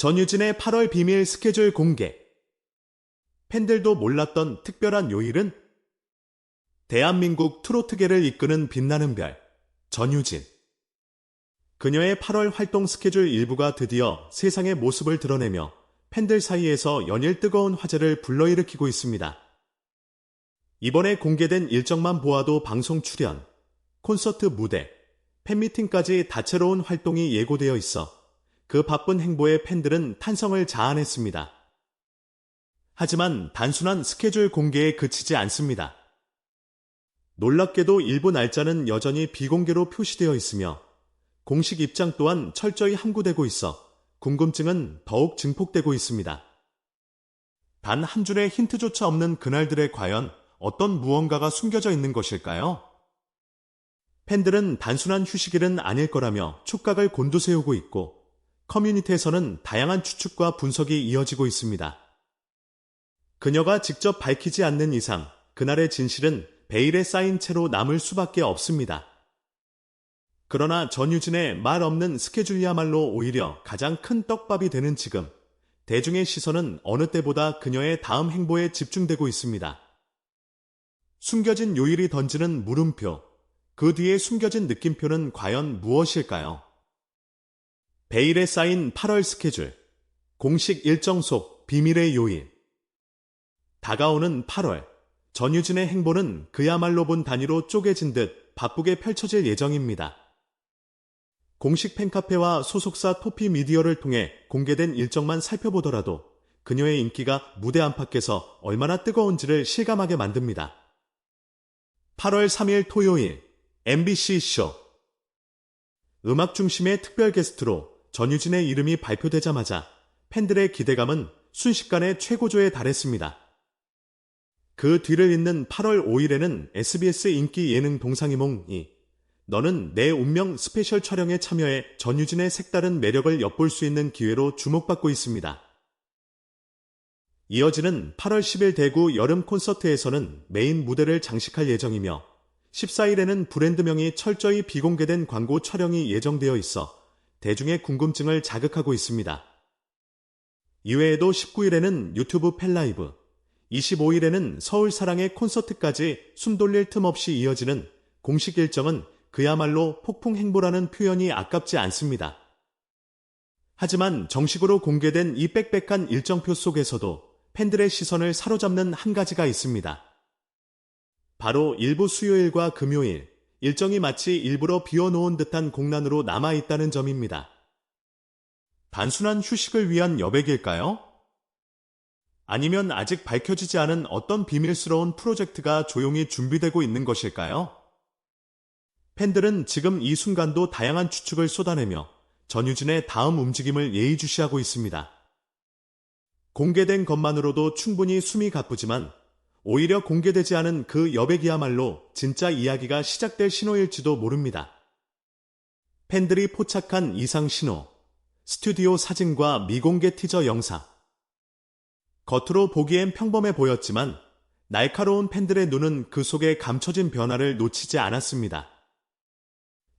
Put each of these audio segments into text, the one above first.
전유진의 8월 비밀 스케줄 공개. 팬들도 몰랐던 특별한 요일은 대한민국 트로트계를 이끄는 빛나는 별, 전유진. 그녀의 8월 활동 스케줄 일부가 드디어 세상의 모습을 드러내며 팬들 사이에서 연일 뜨거운 화제를 불러일으키고 있습니다. 이번에 공개된 일정만 보아도 방송 출연, 콘서트 무대, 팬미팅까지 다채로운 활동이 예고되어 있어 그 바쁜 행보에 팬들은 탄성을 자아냈습니다. 하지만 단순한 스케줄 공개에 그치지 않습니다. 놀랍게도 일부 날짜는 여전히 비공개로 표시되어 있으며 공식 입장 또한 철저히 함구되고 있어 궁금증은 더욱 증폭되고 있습니다. 단 한 줄의 힌트조차 없는 그날들에 과연 어떤 무언가가 숨겨져 있는 것일까요? 팬들은 단순한 휴식일은 아닐 거라며 촉각을 곤두세우고 있고 커뮤니티에서는 다양한 추측과 분석이 이어지고 있습니다. 그녀가 직접 밝히지 않는 이상 그날의 진실은 베일에 쌓인 채로 남을 수밖에 없습니다. 그러나 전유진의 말 없는 스케줄이야말로 오히려 가장 큰 떡밥이 되는 지금 대중의 시선은 어느 때보다 그녀의 다음 행보에 집중되고 있습니다. 숨겨진 요일이 던지는 물음표, 그 뒤에 숨겨진 느낌표는 과연 무엇일까요? 베일에 쌓인 8월 스케줄, 공식 일정 속 비밀의 요일. 다가오는 8월, 전유진의 행보는 그야말로 본 단위로 쪼개진 듯 바쁘게 펼쳐질 예정입니다. 공식 팬카페와 소속사 토피 미디어를 통해 공개된 일정만 살펴보더라도 그녀의 인기가 무대 안팎에서 얼마나 뜨거운지를 실감하게 만듭니다. 8월 3일 토요일 MBC 쇼 음악 중심의 특별 게스트로 전유진의 이름이 발표되자마자 팬들의 기대감은 순식간에 최고조에 달했습니다. 그 뒤를 잇는 8월 5일에는 SBS 인기 예능 동상이몽이 너는 내 운명 스페셜 촬영에 참여해 전유진의 색다른 매력을 엿볼 수 있는 기회로 주목받고 있습니다. 이어지는 8월 10일 대구 여름 콘서트에서는 메인 무대를 장식할 예정이며 14일에는 브랜드명이 철저히 비공개된 광고 촬영이 예정되어 있어 대중의 궁금증을 자극하고 있습니다. 이외에도 19일에는 유튜브 팬라이브, 25일에는 서울 사랑의 콘서트까지 숨 돌릴 틈 없이 이어지는 공식 일정은 그야말로 폭풍 행보라는 표현이 아깝지 않습니다. 하지만 정식으로 공개된 이 빽빽한 일정표 속에서도 팬들의 시선을 사로잡는 한 가지가 있습니다. 바로 일부 수요일과 금요일, 일정이 마치 일부러 비워놓은 듯한 공란으로 남아있다는 점입니다. 단순한 휴식을 위한 여백일까요? 아니면 아직 밝혀지지 않은 어떤 비밀스러운 프로젝트가 조용히 준비되고 있는 것일까요? 팬들은 지금 이 순간도 다양한 추측을 쏟아내며 전유진의 다음 움직임을 예의주시하고 있습니다. 공개된 것만으로도 충분히 숨이 가쁘지만 오히려 공개되지 않은 그 여백이야말로 진짜 이야기가 시작될 신호일지도 모릅니다. 팬들이 포착한 이상 신호, 스튜디오 사진과 미공개 티저 영상, 겉으로 보기엔 평범해 보였지만 날카로운 팬들의 눈은 그 속에 감춰진 변화를 놓치지 않았습니다.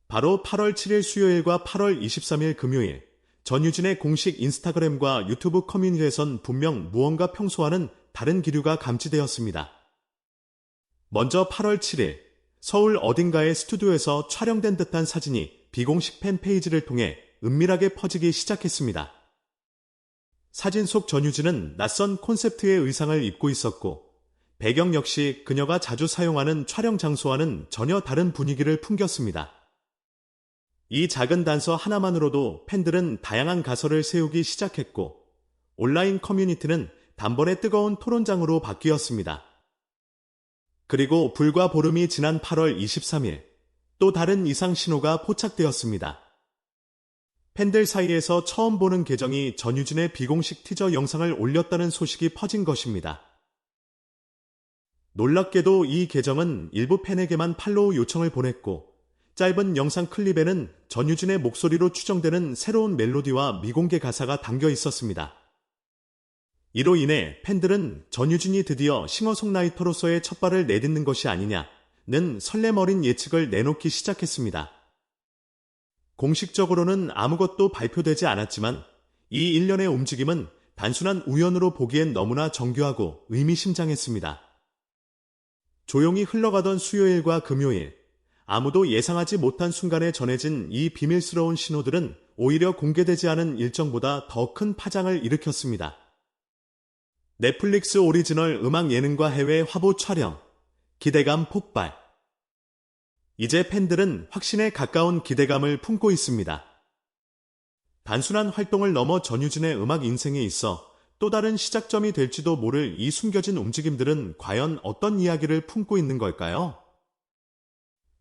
바로 8월 7일 수요일과 8월 23일 금요일 전유진의 공식 인스타그램과 유튜브 커뮤니티에선 분명 무언가 평소와는 다른 기류가 감지되었습니다. 먼저 8월 7일 서울 어딘가의 스튜디오에서 촬영된 듯한 사진이 비공식 팬페이지를 통해 은밀하게 퍼지기 시작했습니다. 사진 속 전유진은 낯선 콘셉트의 의상을 입고 있었고 배경 역시 그녀가 자주 사용하는 촬영 장소와는 전혀 다른 분위기를 풍겼습니다. 이 작은 단서 하나만으로도 팬들은 다양한 가설을 세우기 시작했고 온라인 커뮤니티는 단번에 뜨거운 토론장으로 바뀌었습니다. 그리고 불과 보름이 지난 8월 23일 또 다른 이상 신호가 포착되었습니다. 팬들 사이에서 처음 보는 계정이 전유진의 비공식 티저 영상을 올렸다는 소식이 퍼진 것입니다. 놀랍게도 이 계정은 일부 팬에게만 팔로우 요청을 보냈고 짧은 영상 클립에는 전유진의 목소리로 추정되는 새로운 멜로디와 미공개 가사가 담겨 있었습니다. 이로 인해 팬들은 전유진이 드디어 싱어송라이터로서의 첫 발을 내딛는 것이 아니냐는 설렘 어린 예측을 내놓기 시작했습니다. 공식적으로는 아무것도 발표되지 않았지만 이 일련의 움직임은 단순한 우연으로 보기엔 너무나 정교하고 의미심장했습니다. 조용히 흘러가던 수요일과 금요일, 아무도 예상하지 못한 순간에 전해진 이 비밀스러운 신호들은 오히려 공개되지 않은 일정보다 더 큰 파장을 일으켰습니다. 넷플릭스 오리지널 음악 예능과 해외 화보 촬영, 기대감 폭발. 이제 팬들은 확신에 가까운 기대감을 품고 있습니다. 단순한 활동을 넘어 전유진의 음악 인생에 있어 또 다른 시작점이 될지도 모를 이 숨겨진 움직임들은 과연 어떤 이야기를 품고 있는 걸까요?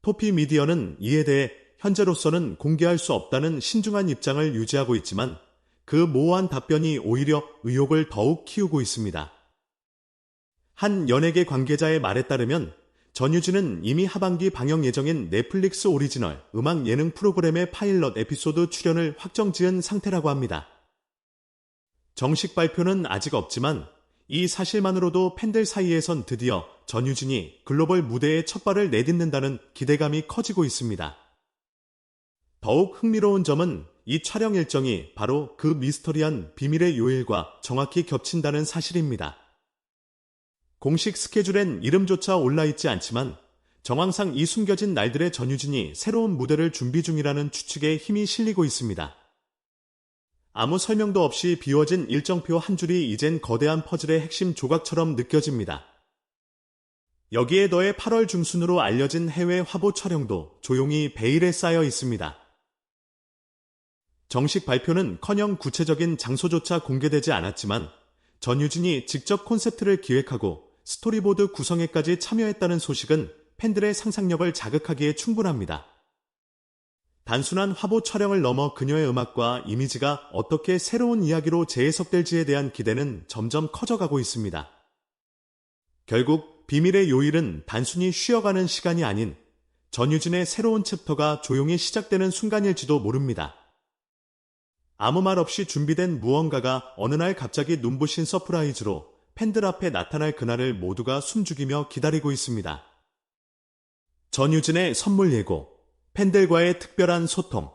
토피 미디어는 이에 대해 현재로서는 공개할 수 없다는 신중한 입장을 유지하고 있지만 그 모호한 답변이 오히려 의혹을 더욱 키우고 있습니다. 한 연예계 관계자의 말에 따르면 전유진은 이미 하반기 방영 예정인 넷플릭스 오리지널 음악 예능 프로그램의 파일럿 에피소드 출연을 확정 지은 상태라고 합니다. 정식 발표는 아직 없지만 이 사실만으로도 팬들 사이에선 드디어 전유진이 글로벌 무대에 첫 발을 내딛는다는 기대감이 커지고 있습니다. 더욱 흥미로운 점은 이 촬영 일정이 바로 그 미스터리한 비밀의 요일과 정확히 겹친다는 사실입니다. 공식 스케줄엔 이름조차 올라있지 않지만 정황상 이 숨겨진 날들의 전유진이 새로운 무대를 준비 중이라는 추측에 힘이 실리고 있습니다. 아무 설명도 없이 비워진 일정표 한 줄이 이젠 거대한 퍼즐의 핵심 조각처럼 느껴집니다. 여기에 더해 8월 중순으로 알려진 해외 화보 촬영도 조용히 베일에 쌓여 있습니다. 정식 발표는 커녕 구체적인 장소조차 공개되지 않았지만 전유진이 직접 콘셉트를 기획하고 스토리보드 구성에까지 참여했다는 소식은 팬들의 상상력을 자극하기에 충분합니다. 단순한 화보 촬영을 넘어 그녀의 음악과 이미지가 어떻게 새로운 이야기로 재해석될지에 대한 기대는 점점 커져가고 있습니다. 결국 비밀의 요일은 단순히 쉬어가는 시간이 아닌 전유진의 새로운 챕터가 조용히 시작되는 순간일지도 모릅니다. 아무 말 없이 준비된 무언가가 어느 날 갑자기 눈부신 서프라이즈로 팬들 앞에 나타날 그날을 모두가 숨죽이며 기다리고 있습니다. 전유진의 선물 예고 팬들과의 특별한 소통.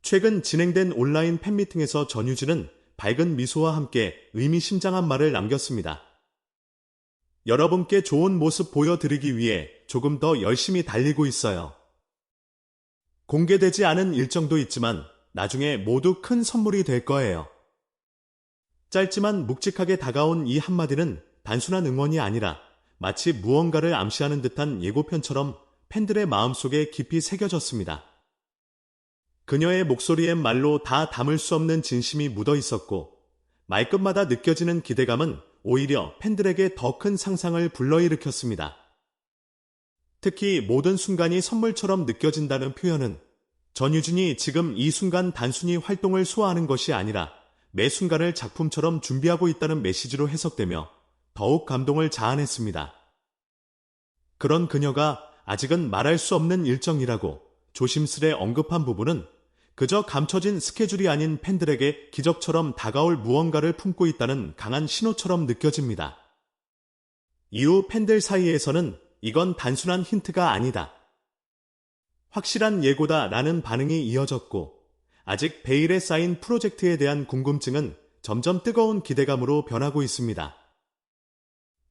최근 진행된 온라인 팬미팅에서 전유진은 밝은 미소와 함께 의미심장한 말을 남겼습니다. 여러분께 좋은 모습 보여드리기 위해 조금 더 열심히 달리고 있어요. 공개되지 않은 일정도 있지만 나중에 모두 큰 선물이 될 거예요. 짧지만 묵직하게 다가온 이 한마디는 단순한 응원이 아니라 마치 무언가를 암시하는 듯한 예고편처럼 팬들의 마음속에 깊이 새겨졌습니다. 그녀의 목소리엔 말로 다 담을 수 없는 진심이 묻어 있었고 말끝마다 느껴지는 기대감은 오히려 팬들에게 더 큰 상상을 불러일으켰습니다. 특히 모든 순간이 선물처럼 느껴진다는 표현은 전유진이 지금 이 순간 단순히 활동을 소화하는 것이 아니라 매 순간을 작품처럼 준비하고 있다는 메시지로 해석되며 더욱 감동을 자아냈습니다. 그런 그녀가 아직은 말할 수 없는 일정이라고 조심스레 언급한 부분은 그저 감춰진 스케줄이 아닌 팬들에게 기적처럼 다가올 무언가를 품고 있다는 강한 신호처럼 느껴집니다. 이후 팬들 사이에서는 이건 단순한 힌트가 아니다. 확실한 예고다 라는 반응이 이어졌고, 아직 베일에 쌓인 프로젝트에 대한 궁금증은 점점 뜨거운 기대감으로 변하고 있습니다.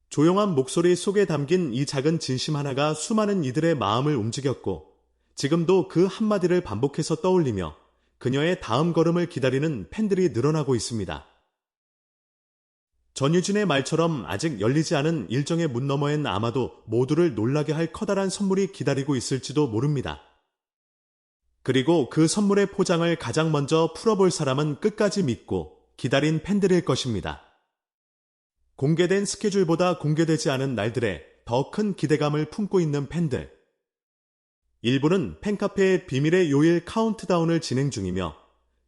조용한 목소리 속에 담긴 이 작은 진심 하나가 수많은 이들의 마음을 움직였고 지금도 그 한마디를 반복해서 떠올리며 그녀의 다음 걸음을 기다리는 팬들이 늘어나고 있습니다. 전유진의 말처럼 아직 열리지 않은 일정의 문 너머엔 아마도 모두를 놀라게 할 커다란 선물이 기다리고 있을지도 모릅니다. 그리고 그 선물의 포장을 가장 먼저 풀어볼 사람은 끝까지 믿고 기다린 팬들일 것입니다. 공개된 스케줄보다 공개되지 않은 날들에 더 큰 기대감을 품고 있는 팬들. 일부는 팬카페의 비밀의 요일 카운트다운을 진행 중이며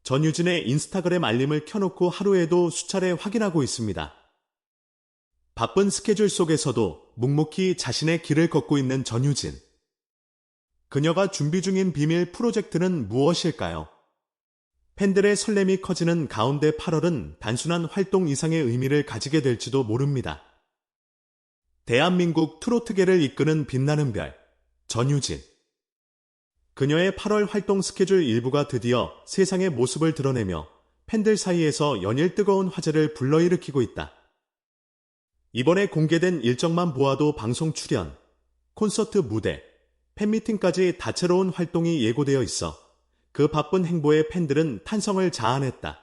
전유진의 인스타그램 알림을 켜놓고 하루에도 수차례 확인하고 있습니다. 바쁜 스케줄 속에서도 묵묵히 자신의 길을 걷고 있는 전유진. 그녀가 준비 중인 비밀 프로젝트는 무엇일까요? 팬들의 설렘이 커지는 가운데 8월은 단순한 활동 이상의 의미를 가지게 될지도 모릅니다. 대한민국 트로트계를 이끄는 빛나는 별, 전유진. 그녀의 8월 활동 스케줄 일부가 드디어 세상의 모습을 드러내며 팬들 사이에서 연일 뜨거운 화제를 불러일으키고 있다. 이번에 공개된 일정만 보아도 방송 출연, 콘서트 무대, 팬미팅까지 다채로운 활동이 예고되어 있어 그 바쁜 행보에 팬들은 탄성을 자아냈다.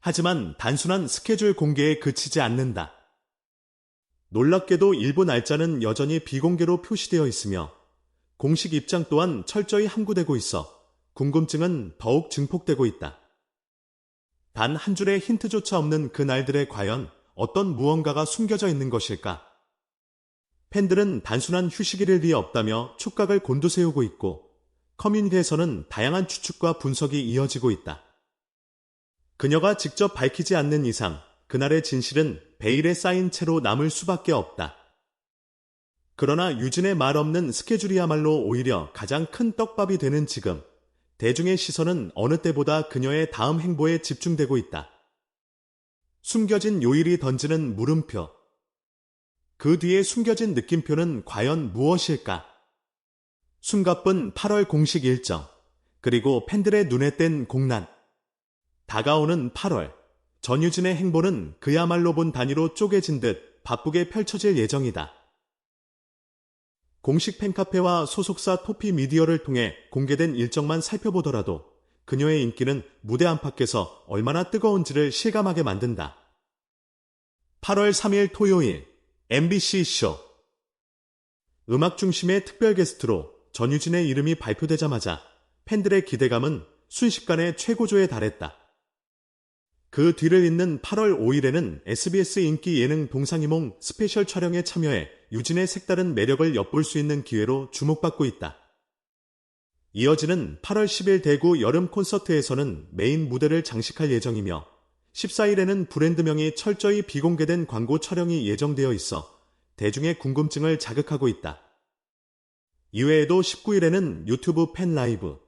하지만 단순한 스케줄 공개에 그치지 않는다. 놀랍게도 일부 날짜는 여전히 비공개로 표시되어 있으며 공식 입장 또한 철저히 함구되고 있어 궁금증은 더욱 증폭되고 있다. 단 한 줄의 힌트조차 없는 그 날들에 과연 어떤 무언가가 숨겨져 있는 것일까? 팬들은 단순한 휴식일을 위해 없다며 촉각을 곤두세우고 있고 커뮤니티에서는 다양한 추측과 분석이 이어지고 있다. 그녀가 직접 밝히지 않는 이상 그날의 진실은 베일에 쌓인 채로 남을 수밖에 없다. 그러나 유진의 말 없는 스케줄이야말로 오히려 가장 큰 떡밥이 되는 지금 대중의 시선은 어느 때보다 그녀의 다음 행보에 집중되고 있다. 숨겨진 요일이 던지는 물음표. 그 뒤에 숨겨진 느낌표는 과연 무엇일까? 숨가쁜 8월 공식 일정, 그리고 팬들의 눈에 띈 공란. 다가오는 8월, 전유진의 행보는 그야말로 본 단위로 쪼개진 듯 바쁘게 펼쳐질 예정이다. 공식 팬카페와 소속사 토피 미디어를 통해 공개된 일정만 살펴보더라도 그녀의 인기는 무대 안팎에서 얼마나 뜨거운지를 실감하게 만든다. 8월 3일 토요일 MBC 쇼 음악 중심의 특별 게스트로 전유진의 이름이 발표되자마자 팬들의 기대감은 순식간에 최고조에 달했다. 그 뒤를 잇는 8월 5일에는 SBS 인기 예능 동상이몽 스페셜 촬영에 참여해 유진의 색다른 매력을 엿볼 수 있는 기회로 주목받고 있다. 이어지는 8월 10일 대구 여름 콘서트에서는 메인 무대를 장식할 예정이며 14일에는 브랜드명이 철저히 비공개된 광고 촬영이 예정되어 있어 대중의 궁금증을 자극하고 있다. 이외에도 19일에는 유튜브 팬 라이브,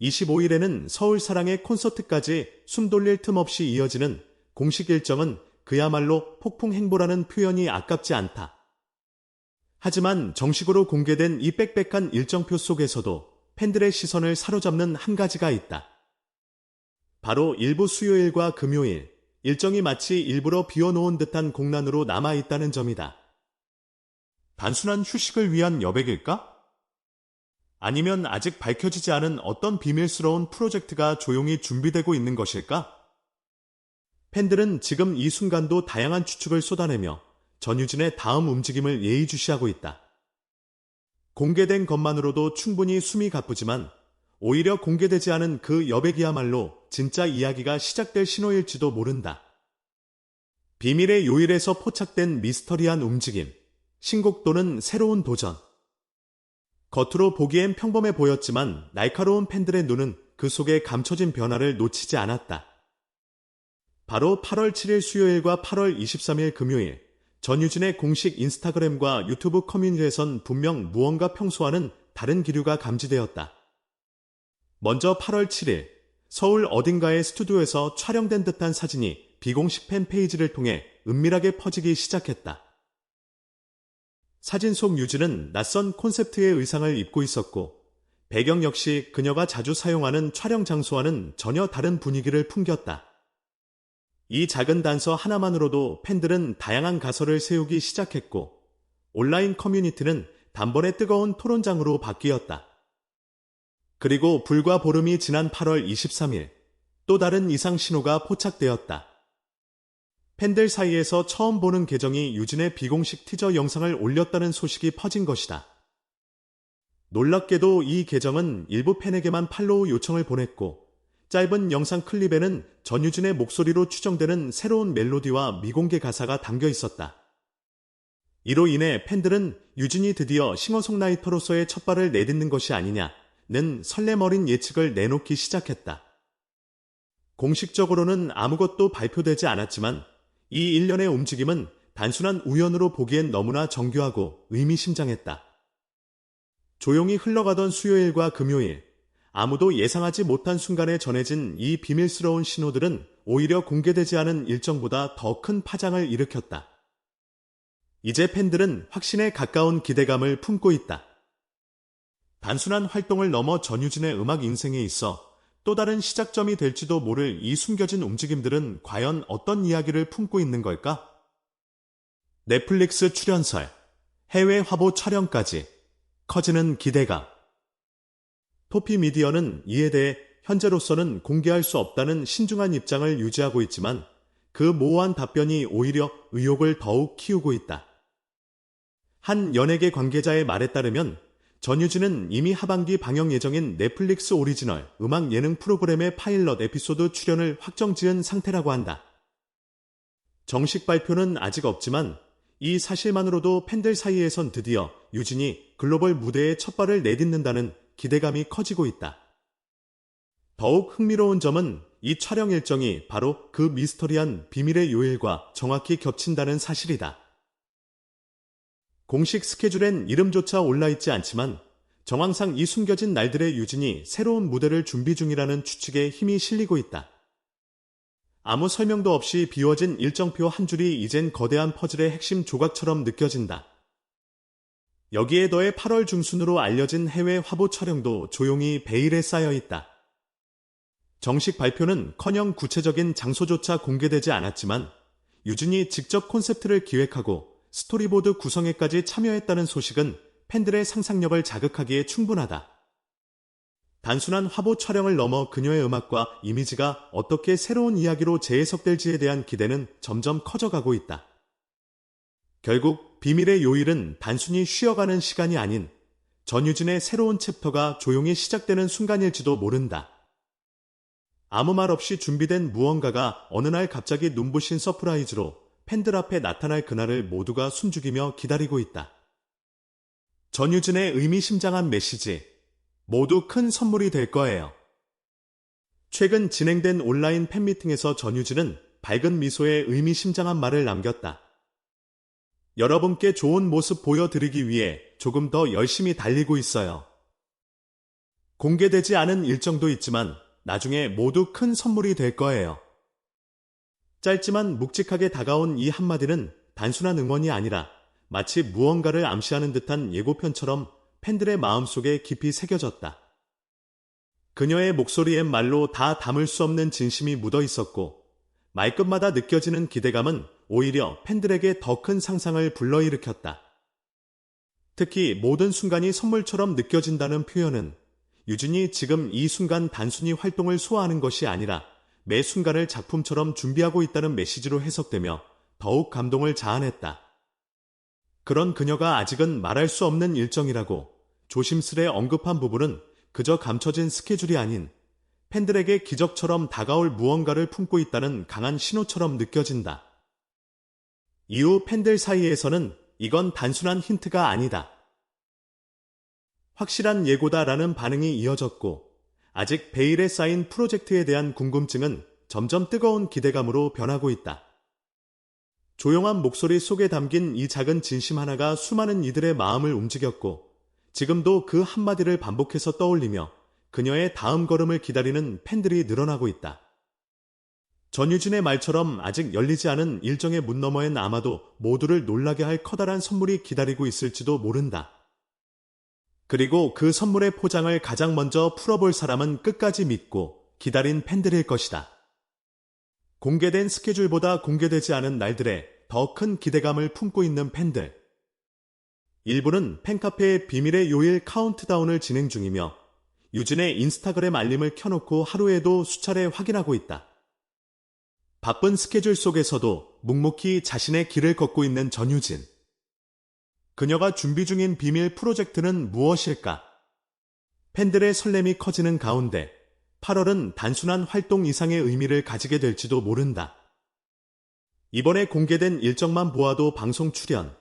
25일에는 서울 사랑의 콘서트까지 숨 돌릴 틈 없이 이어지는 공식 일정은 그야말로 폭풍 행보라는 표현이 아깝지 않다. 하지만 정식으로 공개된 이 빽빽한 일정표 속에서도 팬들의 시선을 사로잡는 한 가지가 있다. 바로 일부 수요일과 금요일, 일정이 마치 일부러 비워놓은 듯한 공란으로 남아있다는 점이다. 단순한 휴식을 위한 여백일까? 아니면 아직 밝혀지지 않은 어떤 비밀스러운 프로젝트가 조용히 준비되고 있는 것일까? 팬들은 지금 이 순간도 다양한 추측을 쏟아내며 전유진의 다음 움직임을 예의주시하고 있다. 공개된 것만으로도 충분히 숨이 가쁘지만 오히려 공개되지 않은 그 여백이야말로 진짜 이야기가 시작될 신호일지도 모른다. 비밀의 요일에서 포착된 미스터리한 움직임, 신곡 또는 새로운 도전, 겉으로 보기엔 평범해 보였지만 날카로운 팬들의 눈은 그 속에 감춰진 변화를 놓치지 않았다. 바로 8월 7일 수요일과 8월 23일 금요일 전유진의 공식 인스타그램과 유튜브 커뮤니티에선 분명 무언가 평소와는 다른 기류가 감지되었다. 먼저 8월 7일 서울 어딘가의 스튜디오에서 촬영된 듯한 사진이 비공식 팬페이지를 통해 은밀하게 퍼지기 시작했다. 사진 속 유진은 낯선 콘셉트의 의상을 입고 있었고 배경 역시 그녀가 자주 사용하는 촬영 장소와는 전혀 다른 분위기를 풍겼다. 이 작은 단서 하나만으로도 팬들은 다양한 가설을 세우기 시작했고 온라인 커뮤니티는 단번에 뜨거운 토론장으로 바뀌었다. 그리고 불과 보름이 지난 8월 23일 또 다른 이상 신호가 포착되었다. 팬들 사이에서 처음 보는 계정이 유진의 비공식 티저 영상을 올렸다는 소식이 퍼진 것이다. 놀랍게도 이 계정은 일부 팬에게만 팔로우 요청을 보냈고 짧은 영상 클립에는 전유진의 목소리로 추정되는 새로운 멜로디와 미공개 가사가 담겨 있었다. 이로 인해 팬들은 유진이 드디어 싱어송라이터로서의 첫 발을 내딛는 것이 아니냐 는 설렘 어린 예측을 내놓기 시작했다. 공식적으로는 아무것도 발표되지 않았지만 이 일련의 움직임은 단순한 우연으로 보기엔 너무나 정교하고 의미심장했다. 조용히 흘러가던 수요일과 금요일, 아무도 예상하지 못한 순간에 전해진 이 비밀스러운 신호들은 오히려 공개되지 않은 일정보다 더 큰 파장을 일으켰다. 이제 팬들은 확신에 가까운 기대감을 품고 있다. 단순한 활동을 넘어 전유진의 음악 인생에 있어 또 다른 시작점이 될지도 모를 이 숨겨진 움직임들은 과연 어떤 이야기를 품고 있는 걸까? 넷플릭스 출연설, 해외 화보 촬영까지 커지는 기대가. 토피 미디어는 이에 대해 현재로서는 공개할 수 없다는 신중한 입장을 유지하고 있지만 그 모호한 답변이 오히려 의혹을 더욱 키우고 있다. 한 연예계 관계자의 말에 따르면 전유진은 이미 하반기 방영 예정인 넷플릭스 오리지널 음악 예능 프로그램의 파일럿 에피소드 출연을 확정 지은 상태라고 한다. 정식 발표는 아직 없지만 이 사실만으로도 팬들 사이에선 드디어 유진이 글로벌 무대에 첫 발을 내딛는다는 기대감이 커지고 있다. 더욱 흥미로운 점은 이 촬영 일정이 바로 그 미스터리한 비밀의 요일과 정확히 겹친다는 사실이다. 공식 스케줄엔 이름조차 올라있지 않지만 정황상 이 숨겨진 날들의 유진이 새로운 무대를 준비 중이라는 추측에 힘이 실리고 있다. 아무 설명도 없이 비워진 일정표 한 줄이 이젠 거대한 퍼즐의 핵심 조각처럼 느껴진다. 여기에 더해 8월 중순으로 알려진 해외 화보 촬영도 조용히 베일에 쌓여 있다. 정식 발표는 커녕 구체적인 장소조차 공개되지 않았지만 유진이 직접 콘셉트를 기획하고 스토리보드 구성에까지 참여했다는 소식은 팬들의 상상력을 자극하기에 충분하다. 단순한 화보 촬영을 넘어 그녀의 음악과 이미지가 어떻게 새로운 이야기로 재해석될지에 대한 기대는 점점 커져가고 있다. 결국 비밀의 요일은 단순히 쉬어가는 시간이 아닌 전유진의 새로운 챕터가 조용히 시작되는 순간일지도 모른다. 아무 말 없이 준비된 무언가가 어느 날 갑자기 눈부신 서프라이즈로 팬들 앞에 나타날 그날을 모두가 숨죽이며 기다리고 있다. 전유진의 의미심장한 메시지, 모두 큰 선물이 될 거예요. 최근 진행된 온라인 팬미팅에서 전유진은 밝은 미소에 의미심장한 말을 남겼다. 여러분께 좋은 모습 보여드리기 위해 조금 더 열심히 달리고 있어요. 공개되지 않은 일정도 있지만 나중에 모두 큰 선물이 될 거예요. 짧지만 묵직하게 다가온 이 한마디는 단순한 응원이 아니라 마치 무언가를 암시하는 듯한 예고편처럼 팬들의 마음속에 깊이 새겨졌다. 그녀의 목소리엔 말로 다 담을 수 없는 진심이 묻어 있었고 말끝마다 느껴지는 기대감은 오히려 팬들에게 더 큰 상상을 불러일으켰다. 특히 모든 순간이 선물처럼 느껴진다는 표현은 유진이 지금 이 순간 단순히 활동을 소화하는 것이 아니라 매 순간을 작품처럼 준비하고 있다는 메시지로 해석되며 더욱 감동을 자아냈다. 그런 그녀가 아직은 말할 수 없는 일정이라고 조심스레 언급한 부분은 그저 감춰진 스케줄이 아닌 팬들에게 기적처럼 다가올 무언가를 품고 있다는 강한 신호처럼 느껴진다. 이후 팬들 사이에서는 이건 단순한 힌트가 아니다. 확실한 예고다라는 반응이 이어졌고 아직 베일에 쌓인 프로젝트에 대한 궁금증은 점점 뜨거운 기대감으로 변하고 있다. 조용한 목소리 속에 담긴 이 작은 진심 하나가 수많은 이들의 마음을 움직였고 지금도 그 한마디를 반복해서 떠올리며 그녀의 다음 걸음을 기다리는 팬들이 늘어나고 있다. 전유진의 말처럼 아직 열리지 않은 일정의 문 너머엔 아마도 모두를 놀라게 할 커다란 선물이 기다리고 있을지도 모른다. 그리고 그 선물의 포장을 가장 먼저 풀어볼 사람은 끝까지 믿고 기다린 팬들일 것이다. 공개된 스케줄보다 공개되지 않은 날들에 더 큰 기대감을 품고 있는 팬들. 일부는 팬카페의 비밀의 요일 카운트다운을 진행 중이며 유진의 인스타그램 알림을 켜놓고 하루에도 수차례 확인하고 있다. 바쁜 스케줄 속에서도 묵묵히 자신의 길을 걷고 있는 전유진. 그녀가 준비 중인 비밀 프로젝트는 무엇일까? 팬들의 설렘이 커지는 가운데 8월은 단순한 활동 이상의 의미를 가지게 될지도 모른다. 이번에 공개된 일정만 보아도 방송 출연,